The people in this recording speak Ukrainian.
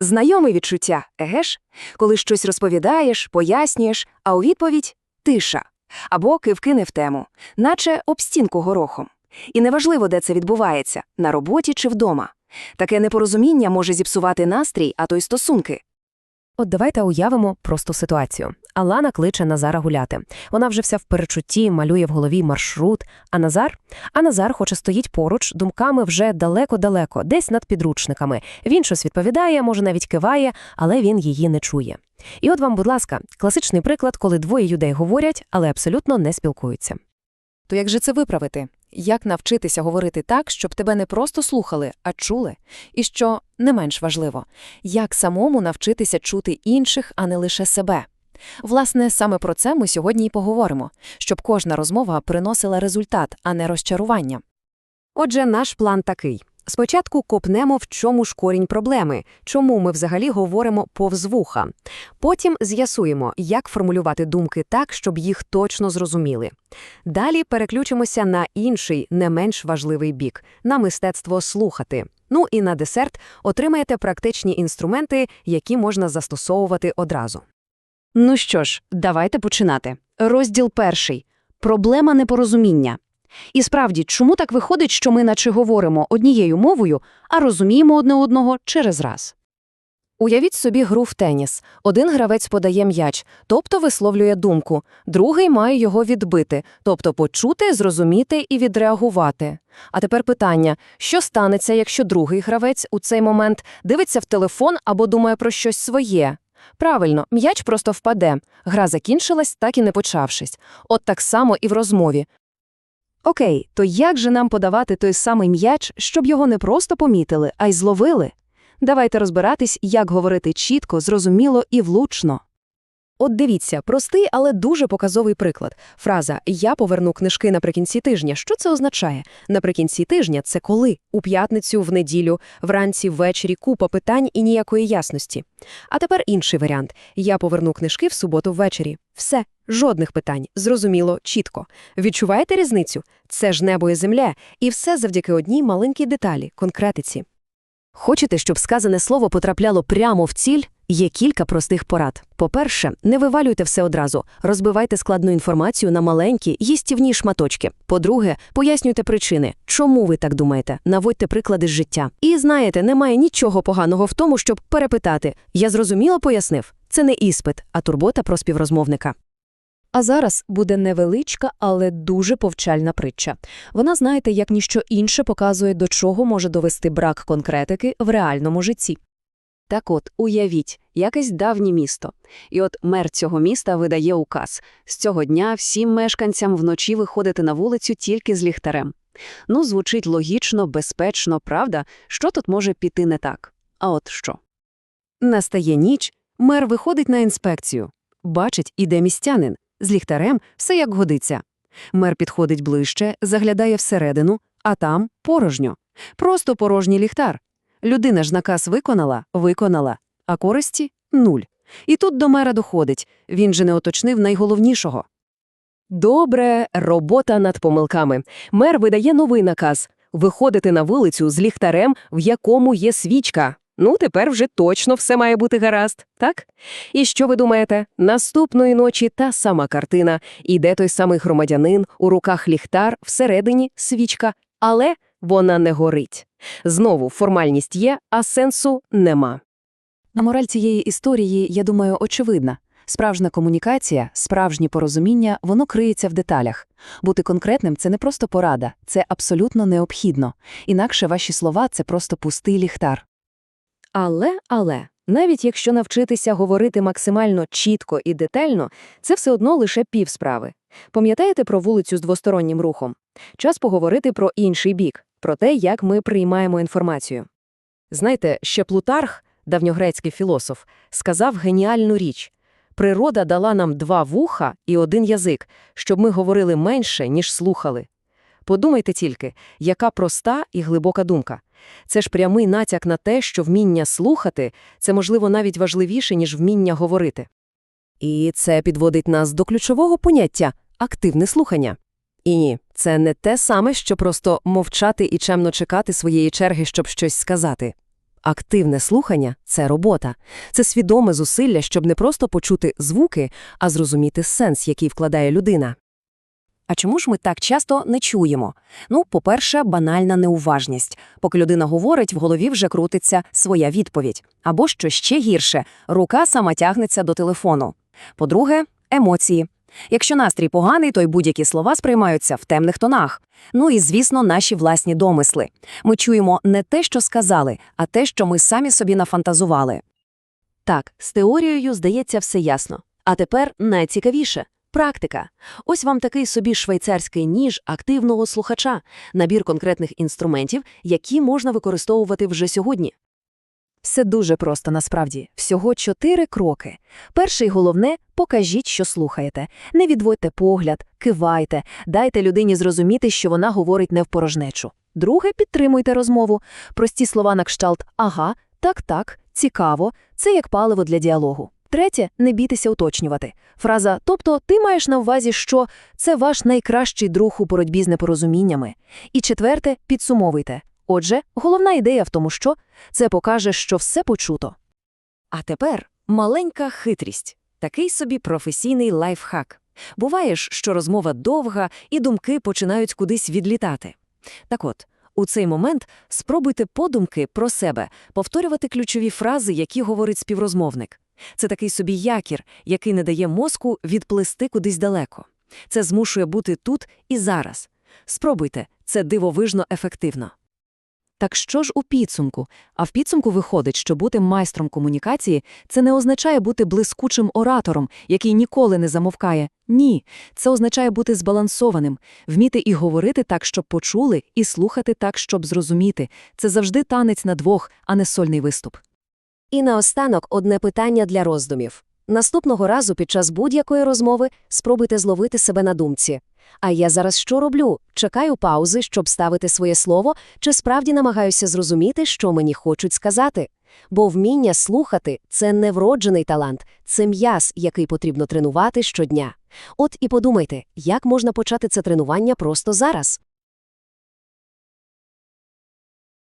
Знайоме відчуття, еге ж? Коли щось розповідаєш, пояснюєш, а у відповідь тиша. Або кивки не в тему, наче об стінку горохом. І неважливо, де це відбувається – на роботі чи вдома. Таке непорозуміння може зіпсувати настрій, а то й стосунки. От давайте уявимо просту ситуацію. Алана кличе Назара гуляти. Вона вже вся в перечутті, малює в голові маршрут. А Назар? А Назар, хоче стоїть поруч, думками вже далеко-далеко, десь над підручниками. Він щось відповідає, може навіть киває, але він її не чує. І от вам, будь ласка, класичний приклад, коли двоє людей говорять, але абсолютно не спілкуються. То як же це виправити? Як навчитися говорити так, щоб тебе не просто слухали, а чули? І що не менш важливо, як самому навчитися чути інших, а не лише себе? Власне, саме про це ми сьогодні і поговоримо, щоб кожна розмова приносила результат, а не розчарування. Отже, наш план такий. Спочатку копнемо, в чому ж корінь проблеми, чому ми взагалі говоримо повз вуха. Потім з'ясуємо, як формулювати думки так, щоб їх точно зрозуміли. Далі переключимося на інший, не менш важливий бік – на мистецтво слухати. Ну і на десерт отримаєте практичні інструменти, які можна застосовувати одразу. Ну що ж, давайте починати. Розділ перший. Проблема непорозуміння. І справді, чому так виходить, що ми наче говоримо однією мовою, а розуміємо одне одного через раз? Уявіть собі гру в теніс. Один гравець подає м'яч, тобто висловлює думку, другий має його відбити, тобто почути, зрозуміти і відреагувати. А тепер питання, що станеться, якщо другий гравець у цей момент дивиться в телефон або думає про щось своє? Правильно, м'яч просто впаде. Гра закінчилась, так і не почавшись. От так само і в розмові. Окей, то як же нам подавати той самий м'яч, щоб його не просто помітили, а й зловили? Давайте розбиратись, як говорити чітко, зрозуміло і влучно. От дивіться, простий, але дуже показовий приклад. Фраза «Я поверну книжки наприкінці тижня». Що це означає? Наприкінці тижня – це коли? У п'ятницю, в неділю, вранці, ввечері, купа питань і ніякої ясності. А тепер інший варіант. «Я поверну книжки в суботу ввечері». Все, жодних питань, зрозуміло, чітко. Відчуваєте різницю? Це ж небо і земля, і все завдяки одній маленькій деталі – конкретиці. Хочете, щоб сказане слово потрапляло прямо в ціль? Є кілька простих порад. По-перше, не вивалюйте все одразу, розбивайте складну інформацію на маленькі, їстівні шматочки. По-друге, пояснюйте причини, чому ви так думаєте, наводьте приклади з життя. І знаєте, немає нічого поганого в тому, щоб перепитати. Я зрозуміло пояснив. Це не іспит, а турбота про співрозмовника. А зараз буде невеличка, але дуже повчальна притча. Вона, знаєте, як ніщо інше показує, до чого може довести брак конкретики в реальному житті. Так от, уявіть, якесь давнє місто. І от мер цього міста видає указ. З цього дня всім мешканцям вночі виходити на вулицю тільки з ліхтарем. Ну, звучить логічно, безпечно, правда? Що тут може піти не так? А от що? Настає ніч, мер виходить на інспекцію. Бачить, іде містянин. З ліхтарем все як годиться. Мер підходить ближче, заглядає всередину, а там порожньо. Просто порожній ліхтар. Людина ж наказ виконала, виконала, а користі – нуль. І тут до мера доходить, він же не уточнив найголовнішого. Добре, робота над помилками. Мер видає новий наказ – виходити на вулицю з ліхтарем, в якому є свічка. Ну, тепер вже точно все має бути гаразд, так? І що ви думаєте? Наступної ночі та сама картина. Іде той самий громадянин, у руках ліхтар, всередині свічка, але вона не горить. Знову формальність є, а сенсу нема. А мораль цієї історії, я думаю, очевидна. Справжня комунікація, справжнє порозуміння, воно криється в деталях. Бути конкретним це не просто порада, це абсолютно необхідно. Інакше ваші слова це просто пустий ліхтар. Але, але, навіть якщо навчитися говорити максимально чітко і детально, це все одно лише півсправи. Пам'ятаєте про вулицю з двостороннім рухом? Час поговорити про інший бік, про те, як ми приймаємо інформацію. Знаєте, ще Плутарх, давньогрецький філософ, сказав геніальну річ. Природа дала нам два вуха і один язик, щоб ми говорили менше, ніж слухали. Подумайте тільки, яка проста і глибока думка. Це ж прямий натяк на те, що вміння слухати – це, можливо, навіть важливіше, ніж вміння говорити. І це підводить нас до ключового поняття – активне слухання. І ні, це не те саме, що просто мовчати і чемно чекати своєї черги, щоб щось сказати. Активне слухання це робота. Це свідоме зусилля, щоб не просто почути звуки, а зрозуміти сенс, який вкладає людина. А чому ж ми так часто не чуємо? Ну, по-перше, банальна неуважність. Поки людина говорить, в голові вже крутиться своя відповідь. Або, що ще гірше, рука сама тягнеться до телефону. По-друге, емоції. Якщо настрій поганий, то й будь-які слова сприймаються в темних тонах. Ну і, звісно, наші власні домисли. Ми чуємо не те, що сказали, а те, що ми самі собі нафантазували. Так, з теорією, здається, все ясно. А тепер найцікавіше – практика. Ось вам такий собі швейцарський ніж активного слухача, набір конкретних інструментів, які можна використовувати вже сьогодні. Все дуже просто насправді. Всього чотири кроки. Перший і головне – покажіть, що слухаєте. Не відводьте погляд, кивайте, дайте людині зрозуміти, що вона говорить не в порожнечу. Друге – підтримуйте розмову. Прості слова на кшталт «ага», «так-так», «цікаво» – це як паливо для діалогу. Третє – не бійтеся уточнювати. Фраза «тобто ти маєш на увазі, що це ваш найкращий друг у боротьбі з непорозуміннями». І четверте – підсумовуйте. Отже, головна ідея в тому, що це покаже, що все почуто. А тепер маленька хитрість. Такий собі професійний лайфхак. Буває ж, що розмова довга, і думки починають кудись відлітати. Так от, у цей момент спробуйте подумки про себе повторювати ключові фрази, які говорить співрозмовник. Це такий собі якір, який не дає мозку відплисти кудись далеко. Це змушує бути тут і зараз. Спробуйте, це дивовижно ефективно. Так що ж у підсумку? А в підсумку виходить, що бути майстром комунікації – це не означає бути блискучим оратором, який ніколи не замовкає. Ні, це означає бути збалансованим, вміти і говорити так, щоб почули, і слухати так, щоб зрозуміти. Це завжди танець на двох, а не сольний виступ. І наостанок одне питання для роздумів. Наступного разу під час будь-якої розмови спробуйте зловити себе на думці. А я зараз що роблю? Чекаю паузи, щоб ставити своє слово, чи справді намагаюся зрозуміти, що мені хочуть сказати? Бо вміння слухати – це не вроджений талант, це м'яз, який потрібно тренувати щодня. От і подумайте, як можна почати це тренування просто зараз.